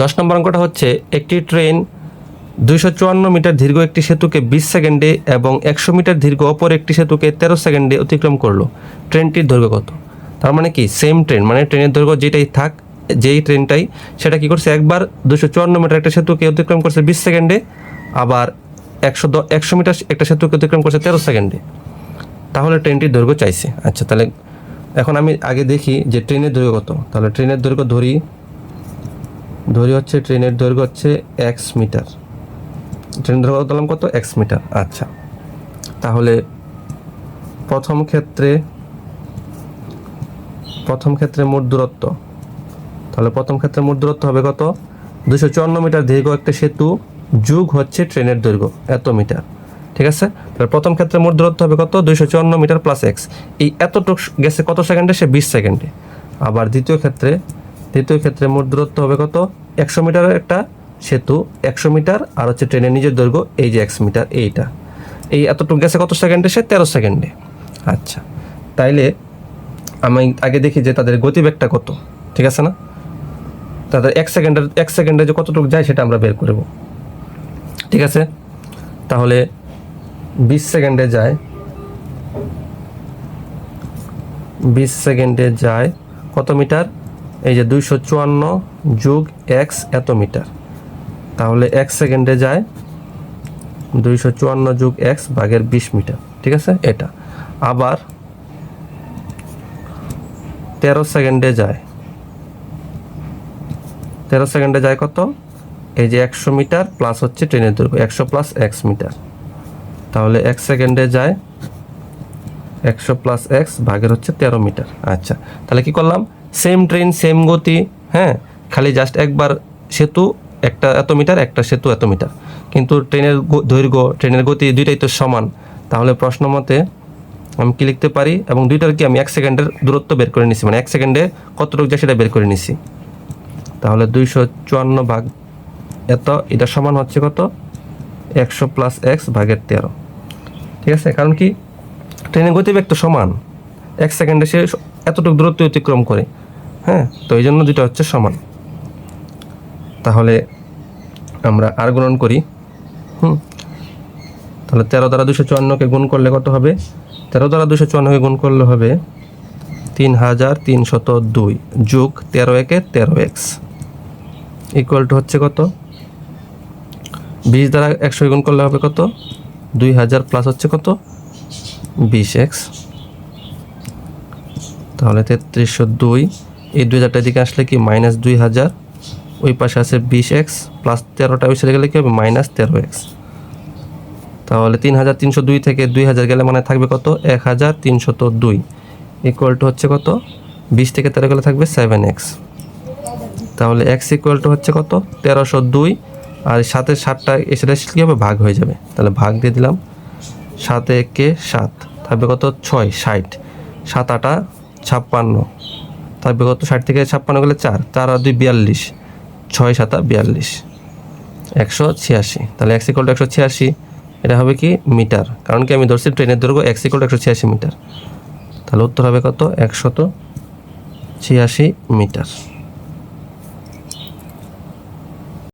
দশ নম্বর অঙ্কটা হচ্ছে, একটি ট্রেন দুইশো চুয়ান্ন মিটার দীর্ঘ একটি সেতুকে বিশ সেকেন্ডে এবং একশো মিটার দীর্ঘ অপর একটি সেতুকে তেরো সেকেন্ডে অতিক্রম করল। ট্রেনটির দৈর্ঘ্য কত? তার মানে কি? সেম ট্রেন মানে ট্রেনের দৈর্ঘ্য যেটাই থাক, যেই ট্রেনটাই, সেটা কি করছে? একবার দুশো চুয়ান্ন মিটার একটা সেতুকে অতিক্রম করছে বিশ সেকেন্ডে, আবার একশো দ, একশো মিটার একটা সেতুকে অতিক্রম করছে তেরো সেকেন্ডে। তাহলে ট্রেনটির দৈর্ঘ্য চাইছে। আচ্ছা তাহলে এখন আমি আগে দেখি যে ট্রেনের দৈর্ঘ্য কত। তাহলে ট্রেনের দৈর্ঘ্য ধরি ধরি হচ্ছে, ট্রেনের দৈর্ঘ্য হচ্ছে এক্স মিটার ট্রেনের দৈর্ঘ্য ধরলাম কত? এক্স মিটার আচ্ছা। তাহলে প্রথম ক্ষেত্রে প্রথম ক্ষেত্রে মোট দূরত্ব। তাহলে প্রথম ক্ষেত্রে মোট দূরত্ব হবে কত? দুশো চুয়ান্ন মিটার দীর্ঘ একটা সেতু যুগ হচ্ছে ট্রেনের দৈর্ঘ্য, এত মিটার ঠিক আছে? তাহলে প্রথম ক্ষেত্রে মোট দূরত্ব হবে কত? দুইশো চুয়ান্ন মিটার প্লাস এক্স এই এতটুক গেছে কত সেকেন্ডে? সে বিশ সেকেন্ডে। আবার দ্বিতীয় ক্ষেত্রে দ্বিতীয় ক্ষেত্রে মোট দূরত্ব হবে কত? একশো মিটারের একটা সেতু, একশো মিটার, আর হচ্ছে ট্রেনের নিজের দৈর্ঘ্য, এই যে এক্স মিটার, এইটা। এই এতটুকু গেছে কত সেকেন্ডে? সে তেরো সেকেন্ডে। আচ্ছা তাইলে আমি আগে দেখি যে তাদের গতিবেগটা কত, ঠিক আছে না? তাদের এক সেকেন্ডের, এক সেকেন্ডে যে কতটুকু যায় সেটা আমরা বের করব। ঠিক আছে? তাহলে বিশ সেকেন্ডে যায়, বিশ সেকেন্ডে যায় কত মিটার? এই যে দুইশো চুয়ান্ন যুগ এক্স এত মিটার। তাহলে এক সেকেন্ডে যায় দুইশো চুয়ান্ন যুগ এক্স ভাগের বিশ মিটার, ঠিক আছে? এটা। আবার তেরো সেকেন্ডে যায়, তেরো সেকেন্ডে যায় কত? এই যে একশো মিটার প্লাস হচ্ছে ট্রেনের দৈর্ঘ্য, একশো প্লাস এক্স মিটার। তাহলে এক সেকেন্ডে যায় একশো প্লাস এক্স ভাগের হচ্ছে তেরো মিটার। আচ্ছা তাহলে কি করলাম? সেম ট্রেন, সেম গতি হ্যাঁ? খালি জাস্ট একবার সেতু, একটা এত মিটার, একটা সেতু এত মিটার। কিন্তু ট্রেনের দৈর্ঘ্য, ট্রেনের গতি দুইটাই তো সমান। তাহলে প্রশ্ন মতে আমি কি লিখতে পারি? এবং দুইটার কি আমি এক সেকেন্ডের দূরত্ব বের করে নিছি? মানে এক সেকেন্ডে কতটুকু যায় সেটা বের করে নিছি? তাহলে দুইশো চুয়ান্ন ভাগ এত, এটা সমান হচ্ছে কত? একশো প্লাস এক্স ভাগের তেরো। ঠিক আছে? কারণ কি? ট্রেনের গতিবেগ তো সমান। এক সেকেন্ডে সে এতটুকু দূরত্ব অতিক্রম করে হ্যাঁ? তো এই জন্য দুটো হচ্ছে সমান। তাহলে আমরা আর গুণন করি, হুম? তাহলে তেরো দ্বারা দুশো চুয়ান্নকে গুণ করলে কত হবে? তেরো দ্বারা দুশো চুয়ান্নকে গুণ করলে হবে তিন হাজার তিনশত দুই যোগ তেরো একে তেরো এক্স। ইকুয়াল টু হচ্ছে কত? বিশ দ্বারা একশো গুণ করলে হবে কত? দুই হাজার প্লাস হচ্ছে কত? বিশ এক্স। তাহলে তেত্রিশশো দুই। এই দুই হাজারটা দিকে আসলে কি? মাইনাস দুই হাজার। ওই পাশে আছে বিশ এক্স প্লাস তেরোটা। ওই গেলে কি হবে? মাইনাস তেরো এক্স। তাহলে তিন হাজার তিনশো দুই থেকে দুই হাজার গেলে মানে থাকবে কত? এক হাজার তিনশত দুই। ইকুয়াল টু হচ্ছে কত? বিশ থেকে তেরো গেলে থাকবে সেভেন এক্স। তাহলে এক্স ইকুয়াল টু হচ্ছে কত? তেরোশো দুই। আর সাথে সাতটা এসে কী হবে? ভাগ হয়ে যাবে। তাহলে ভাগ দিয়ে দিলাম। সাতে একে সাত। থাকবে কত? ছয়, ষাট। সাত আটা ছাপ্পান্ন। তার বিগত ষাট থেকে ছাপ্পান্ন গেলে চার চার আর দুই বিয়াল্লিশ, ছয় সাতা বিয়াল্লিশ। একশো ছিয়াশি। তাহলে এক একশো ছিয়াশি, এটা হবে কি মিটার। কারণ কি আমি ধরছি ট্রেনের দৈর্ঘ্য এক ইকুয়াল একশো ছিয়াশি মিটার। তাহলে উত্তর হবে কত? একশত ছিয়াশি মিটার।